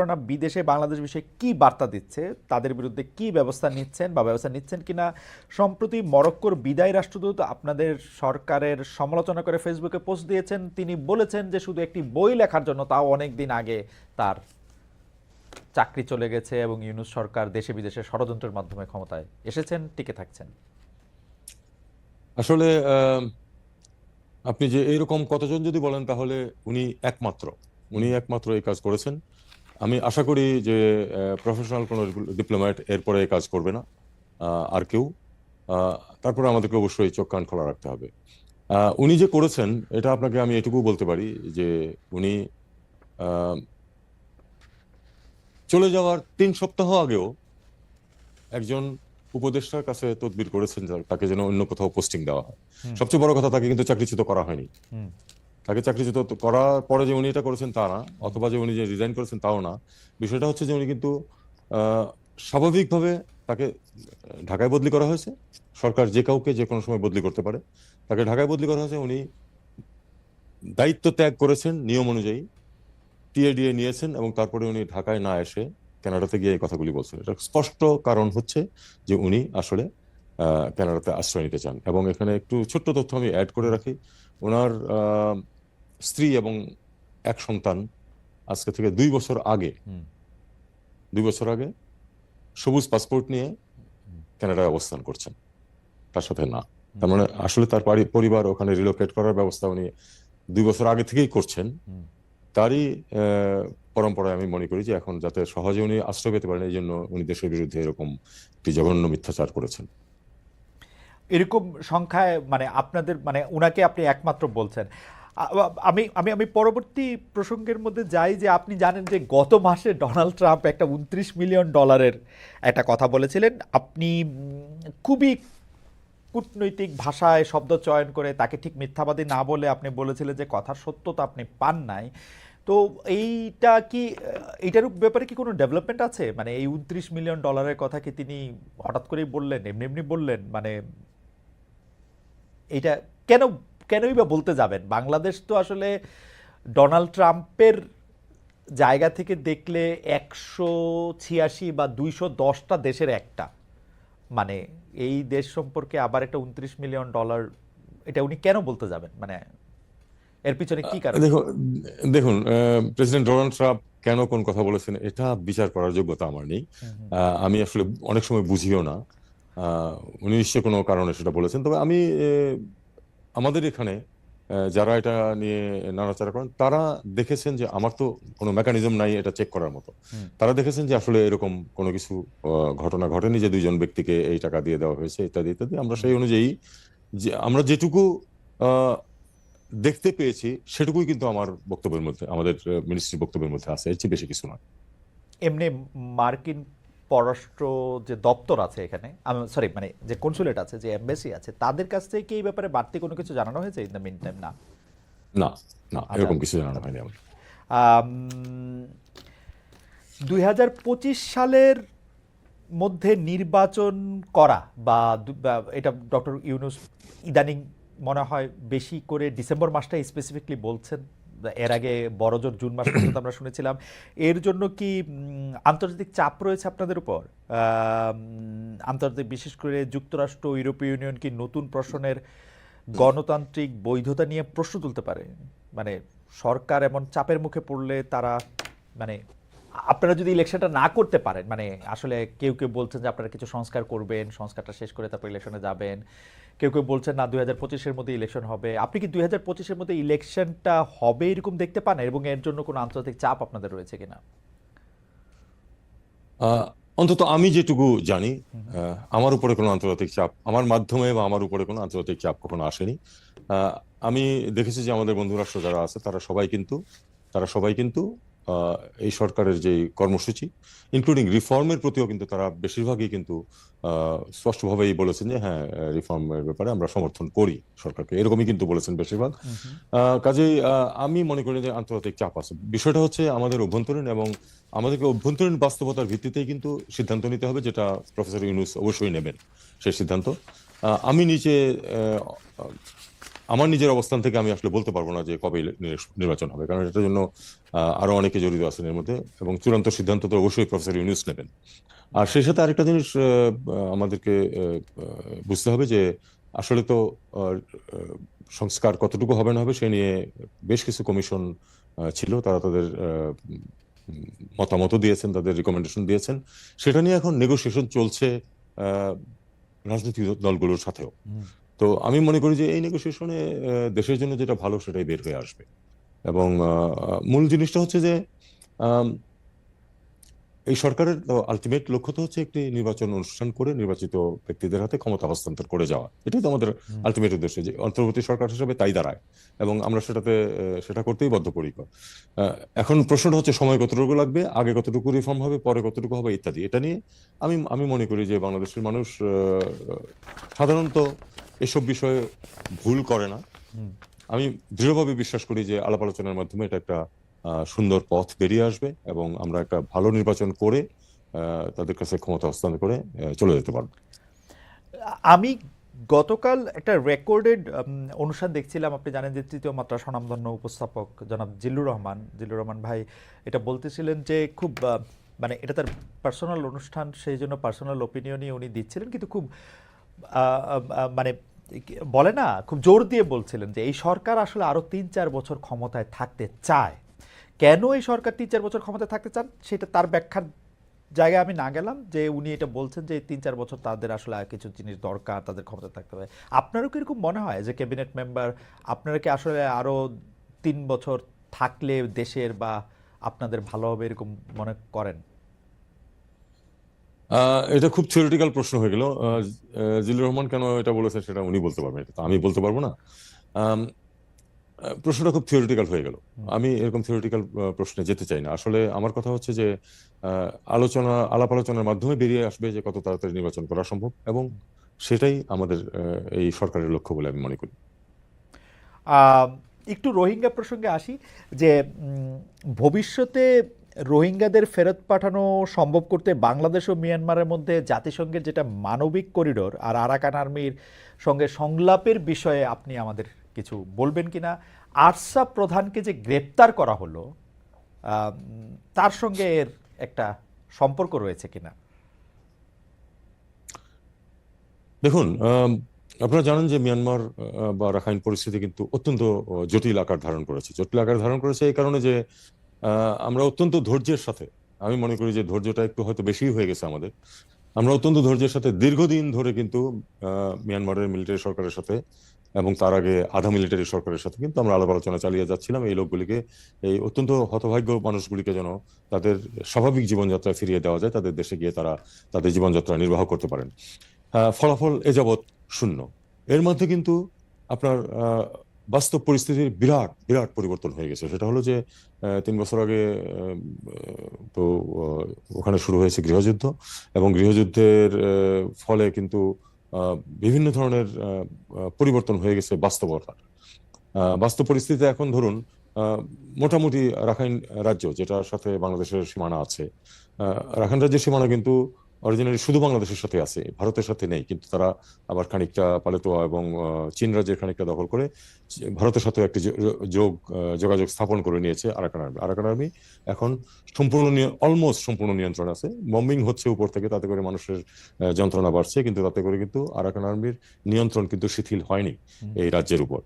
Corona বিদেশে বাংলাদেশ বিষয়ে কি বার্তা দিচ্ছে? তাদের বিরুদ্ধে কি ব্যবস্থা নিচ্ছেন বা ব্যবস্থা নিচ্ছেন কিনা? সম্প্রতি মরক্কোর বিদায় রাষ্ট্রদূত আপনাদের সরকারের সমালোচনা করে ফেসবুকে পোস্ট দিয়েছেন। তিনি বলেছেন যে শুধু একটি বই লেখার জন্য, তাও অনেক দিন আগে তার চাকরি চলে গেছে এবং ইউনুস সরকার দেশে বিদেশে ষড়যন্ত্রের মাধ্যমে ক্ষমতায় এসেছেন, টিকে থাকছেন। আসলে আপনি যে এইরকম কতজন যদি বলেন, তাহলে উনি একমাত্র। উনি একমাত্র এই কাজ করেছেন। আমি আশা করি যে প্রফেশনাল কোনো ডিপ্লোম্যাট এরপরে কাজ করবে না আর কেউ তারপরে আমাদেরকে অবশ্যই চোখ কান খোলা রাখতে হবে। উনি যে করেছেন এটা আপনাকে আমি এটুকু বলতে পারি যে উনি চলে যাওয়ার তিন সপ্তাহ আগেও একজন উপদেষ্টার কাছে তদবির করেছেন তাকে যেন অন্য কোথাও পোস্টিং দেওয়া হয়। সবচেয়ে বড় কথা তাকে কিন্তু চাকরিচ্যুত করা হয়নি। তাকে চাকরিচ্যুত করার পরে যে উনি এটা করেছেন তা না অথবা যে উনি যে রিজাইন করেছেন তাও না বিষয়টা হচ্ছে যে উনি কিন্তু স্বাভাবিকভাবে তাকে ঢাকায় বদলি করা হয়েছে। সরকার যে কাউকে যে কোনো সময় বদলি করতে পারে। তাকে ঢাকায় বদলি করা হয়েছে উনি দায়িত্ব ত্যাগ করেছেন নিয়ম অনুযায়ী। টিএডিএ নিয়েছেন এবং তারপরে উনি ঢাকায় না এসে কানাডাতে গিয়ে এই কথাগুলি বলছেন। এটা স্পষ্ট কারণ হচ্ছে যে উনি আসলে আহ, কানাডাতে আশ্রয় নিতে চান। এবং এখানে একটু ছোট্ট তথ্য আমি অ্যাড করে রাখি। ওনার স্ত্রী এবং এক সন্তান আজকে থেকে দুই বছর আগে দুই বছর আগে সবুজ পাসপোর্ট নিয়ে কানাডায় অবস্থান করছেন। তার সাথে না। তার মানে আসলে তার পরিবার ওখানে রিলোকেট করার ব্যবস্থা উনি দুই বছর আগে থেকেই করছেন। তারই পরম্পরায় আমি মনে করি যে এখন যাতে সহজে উনি আশ্রয় পেতে পারেন এই জন্য উনি দেশের বিরুদ্ধে এরকম একটি জঘন্য মিথ্যাচার করেছেন। এরকম সংখ্যায় মানে আপনাদের মানে উনাকে আপনি একমাত্র বলছেন। আমি আমি আমি পরবর্তী প্রসঙ্গের মধ্যে যাই যে আপনি জানেন যে গত মাসে ডোনাল্ড ট্রাম্প একটা উনত্রিশ মিলিয়ন ডলারের একটা কথা বলেছিলেন। আপনি খুবই কূটনৈতিক ভাষায় শব্দ চয়ন করে তাকে ঠিক মিথ্যাবাদী না বলে আপনি বলেছিলেন যে কথার সত্যতা আপনি পান নাই। তো এইটা কি আহ, এইটার ব্যাপারে কি কোনো ডেভেলপমেন্ট আছে? মানে এই উনত্রিশ মিলিয়ন ডলারের কথা কি তিনি হঠাৎ করেই বললেন এমনি এমনি বললেন? মানে এটা কেন কেনই বা বলতে যাবেন? বাংলাদেশ তো আসলে ডোনাল্ড ট্রাম্পের জায়গা থেকে দেখলে একশো ছিয়াশি বা দুইশো দশটা দেশের একটা। মানে এই দেশ সম্পর্কে আবার একটা উনত্রিশ মিলিয়ন ডলার এটা উনি কেন বলতে যাবেন? মানে এর পিছনে কি কারণ? দেখুন দেখুন প্রেসিডেন্ট ডোনাল্ড ট্রাম্প কেন কোন কথা বলেছেন এটা বিচার করার যোগ্যতা আমার নেই। আমি আসলে অনেক সময় বুঝিও না। উনি নিশ্চয় কোনো কারণে সেটা বলেছেন। তবে আমি আমাদের এখানে যারা এটা নিয়ে নাড়াচাড়া করেন তারা দেখেছেন যে আমার তো কোনো মেকানিজম নাই এটা চেক করার মতো। তারা দেখেছেন যে আসলে এরকম কোনো কিছু ঘটনা ঘটেনি যে দুইজন ব্যক্তিকে এই টাকা দিয়ে দেওয়া হয়েছে ইত্যাদি ইত্যাদি। আমরা সেই অনুযায়ী যে আমরা যেটুকু দেখতে পেয়েছি সেটুকুই কিন্তু আমার বক্তব্যের মধ্যে আমাদের মিনিস্ট্রির বক্তব্যের মধ্যে আছে এর চেয়ে বেশি কিছু নয়। এমনি মার্কিন পররাষ্ট্র যে দপ্তর আছে এখানে সরি মানে যে কনসুলেট আছে যে এমবেসি আছে তাদের কাছ থেকে কি এই ব্যাপারে বাড়তি কোনো কিছু জানানো হয়েছে ইন দ্য মিন টাইম না না না এরকম কিছু জানানো হয়নি আমার। দুই হাজার পঁচিশ সালের মধ্যে নির্বাচন করা বা বা এটা ডক্টর ইউনুস ইদানিং মনে হয় বেশি করে ডিসেম্বর মাসটাই স্পেসিফিকলি বলছেন। এর আগে বড়জোর জুন মাস পর্যন্ত আমরা শুনেছিলাম। এর জন্য কি আন্তর্জাতিক চাপ রয়েছে আপনাদের উপর? আন্তর্জাতিক বিশেষ করে যুক্তরাষ্ট্র, ইউরোপীয় ইউনিয়ন কি নতুন প্রশ্নের গণতান্ত্রিক বৈধতা নিয়ে প্রশ্ন তুলতে পারে? মানে সরকার এমন চাপের মুখে পড়লে তারা মানে আপনারা যদি ইলেকশনটা না করতে পারেন মানে আসলে কেউ কেউ বলছেন যে আপনারা কিছু সংস্কার করবেন, সংস্কারটা শেষ করে তারপর ইলেকশনে যাবেন। কেউ কেউ বলছেন না দুই হাজার পঁচিশের মধ্যে ইলেকশন হবে। আপনি কি দুই হাজার পঁচিশের মধ্যে ইলেকশনটা হবে এরকম দেখতে পান? এবং এর জন্য কোনো আন্তর্জাতিক চাপ আপনাদের রয়েছে কিনা? অন্তত আমি যেটুকু জানি আমার উপরে কোনো আন্তর্জাতিক চাপ আমার মাধ্যমে বা আমার উপরে কোনো আন্তর্জাতিক চাপ কখনো আসেনি। আমি দেখেছি যে আমাদের বন্ধু রাষ্ট্র যারা আছে তারা সবাই কিন্তু তারা সবাই কিন্তু এই সরকারের যে কর্মসূচি ইনক্লুডিং রিফর্মের প্রতিও কিন্তু তারা বেশিরভাগই কিন্তু স্পষ্টভাবেই বলেছেন যে হ্যাঁ রিফর্মের ব্যাপারে আমরা সমর্থন করি সরকারকে। এরকমই কিন্তু বলেছেন বেশিরভাগ। কাজেই আমি মনে করি যে আন্তর্জাতিক চাপ আছে। বিষয়টা হচ্ছে আমাদের অভ্যন্তরীণ এবং আমাদেরকে অভ্যন্তরীণ বাস্তবতার ভিত্তিতেই কিন্তু সিদ্ধান্ত নিতে হবে যেটা প্রফেসর ইউনুস অবশ্যই নেবেন সেই সিদ্ধান্ত। আমি নিচে আহ, আমার নিজের অবস্থান থেকে আমি আসলে বলতে পারব না যে কবে নির্বাচন হবে, কারণ এটার জন্য আরও অনেকে জড়িত আছেন এর মধ্যে এবং চূড়ান্ত সিদ্ধান্ত তো অবশ্যই প্রফেসর ইউনুস নেবেন। আর সেই সাথে আরেকটা জিনিস আমাদেরকে বুঝতে হবে যে আসলে তো সংস্কার কতটুকু হবে না হবে সে নিয়ে বেশ কিছু কমিশন ছিল, তারা তাদের মতামত দিয়েছেন, তাদের রিকমেন্ডেশন দিয়েছেন। সেটা নিয়ে এখন নেগোসিয়েশন চলছে রাজনৈতিক দলগুলোর সাথেও। তো আমি মনে করি যে এই নেগোসিয়েশনে দেশের জন্য যেটা ভালো সেটাই বের হয়ে আসবে। এবং মূল জিনিসটা হচ্ছে যে এই সরকারের আলটিমেট লক্ষ্য তো হচ্ছে একটি নির্বাচন অনুষ্ঠান করে নির্বাচিত ব্যক্তিদের হাতে ক্ষমতা হস্তান্তর করে যাওয়া। এটাই তো আমাদের। আলটিমেট উদ্দেশ্য যে অন্তর্বর্তী সরকার হিসেবে তাই দাঁড়ায়। এবং আমরা সেটাতে সেটা করতেই বদ্ধপরিকর। এখন প্রশ্নটা হচ্ছে সময় কতটুকু লাগবে আগে কতটুকু রিফর্ম হবে পরে কতটুকু হবে ইত্যাদি। এটা নিয়ে আমি আমি মনে করি যে বাংলাদেশের মানুষ সাধারণত এসব বিষয়ে ভুল করে না। আমি দৃঢ়ভাবে বিশ্বাস করি যে আলাপ আলোচনার মাধ্যমে এটা একটা সুন্দর পথ বেরিয়ে আসবে এবং আমরা একটা ভালো নির্বাচন করে তাদের কাছে ক্ষমতা হস্তান্তর করে চলে যেতে পারব। আমি গতকাল একটা রেকর্ডেড অনুষ্ঠান দেখছিলাম। আপনি জানেন যে তৃতীয় মাত্রা স্বনামধন্য উপস্থাপক জনাব জিল্লুর রহমান জিল্লুর রহমান ভাই এটা বলতেছিলেন যে খুব মানে এটা তার পার্সোনাল অনুষ্ঠান সেই জন্য পার্সোনাল ওপিনিয়নই উনি দিচ্ছিলেন। কিন্তু খুব মানে বলে না, খুব জোর দিয়ে বলছিলেন যে এই সরকার আসলে আরও তিন চার বছর ক্ষমতায় থাকতে চায়। কেন এই সরকার তিন চার বছর ক্ষমতায় থাকতে চান? সেটা তার ব্যাখ্যার জায়গায় আমি না গেলাম যে উনি এটা বলছেন যে তিন চার বছর তাদের আসলে কিছু জিনিস দরকার, তাদের ক্ষমতা থাকতে হবে। আপনারও কি এরকম মনে হয় যে ক্যাবিনেট মেম্বার, আপনারা কি আসলে আরও তিন বছর থাকলে দেশের বা আপনাদের ভালো হবে এরকম মনে করেন? এটা খুব থিওরিটিক্যাল প্রশ্ন হয়ে গেল। জিল্লুর রহমান কেন এটা বলেছেন সেটা উনি বলতে পারবেন, এটা তো আমি বলতে পারব না। প্রশ্নটা খুব থিওরিটিক্যাল হয়ে গেল। আমি এরকম থিওরিটিক্যাল প্রশ্নে যেতে চাই না। আসলে আমার কথা হচ্ছে যে আলোচনা, আলাপ আলোচনার মাধ্যমে বেরিয়ে আসবে যে কত তাড়াতাড়ি নির্বাচন করা সম্ভব এবং সেটাই আমাদের এই সরকারের লক্ষ্য বলে আমি মনে করি। একটু রোহিঙ্গা প্রসঙ্গে আসি যে ভবিষ্যতে রোহিঙ্গাদের ফেরত পাঠানো সম্ভব করতে বাংলাদেশ ও মিয়ানমারের মধ্যে জাতিসংঘের যেটা মানবিক করিডোর আর আরাকান আর্মির সঙ্গে সংলাপের বিষয়ে আপনি আমাদের কিছু বলবেন কিনা? আরসা প্রধানকে যে গ্রেপ্তার করা হলো তার সঙ্গে এর একটা সম্পর্ক রয়েছে কিনা? দেখুন আপনারা জানেন যে মিয়ানমার বা রাখাইন পরিস্থিতি কিন্তু অত্যন্ত জটিল আকার ধারণ করেছে। জটিল আকার ধারণ করেছে এই কারণে যে আমরা অত্যন্ত ধৈর্যের সাথে, আমি মনে করি যে ধৈর্যটা একটু হয়তো বেশি হয়ে গেছে আমাদের, আমরা অত্যন্ত ধৈর্যের সাথে দীর্ঘদিন ধরে কিন্তু মিয়ানমারের মিলিটারি সরকারের সাথে এবং তার আগে আধা মিলিটারি সরকারের সাথে কিন্তু আমরা আলাপ আলোচনা চালিয়ে যাচ্ছিলাম। এই লোকগুলিকে, এই অত্যন্ত হতভাগ্য মানুষগুলিকে যেন তাদের স্বাভাবিক জীবনযাত্রায় ফিরিয়ে দেওয়া যায়, তাদের দেশে গিয়ে তারা তাদের জীবনযাত্রা নির্বাহ করতে পারেন। ফলাফল এ যাবৎ শূন্য। এর মধ্যে কিন্তু আপনার বাস্তব পরিস্থিতির বিরাট বিরাট পরিবর্তন হয়ে গেছে। সেটা হলো যে তিন বছর আগে তো ওখানে শুরু হয়েছে গৃহযুদ্ধ এবং গৃহযুদ্ধের ফলে কিন্তু বিভিন্ন ধরনের পরিবর্তন হয়ে গেছে বাস্তবতা আহ, বাস্তব পরিস্থিতিতে এখন ধরুন মোটামুটি রাখাইন রাজ্য যেটার সাথে বাংলাদেশের সীমানা আছে রাখাইন রাজ্যের সীমানা কিন্তু অরিজিনালি শুধু বাংলাদেশের সাথে আছে ভারতের সাথে নেই কিন্তু তারা আবার খানিকটা পালেতোয়া এবং চীন রাজ্যের খানিকটা দখল করে ভারতের সাথেও একটি যোগ যোগাযোগ স্থাপন করে নিয়েছে আরাকান আর্মি। আরাকান আর্মি এখন সম্পূর্ণ অলমোস্ট সম্পূর্ণ নিয়ন্ত্রণ আছে। বম্বিং হচ্ছে উপর থেকে তাতে করে মানুষের যন্ত্রণা বাড়ছে কিন্তু তাতে করে কিন্তু আরাকান আর্মির নিয়ন্ত্রণ কিন্তু শিথিল হয়নি এই রাজ্যের উপর।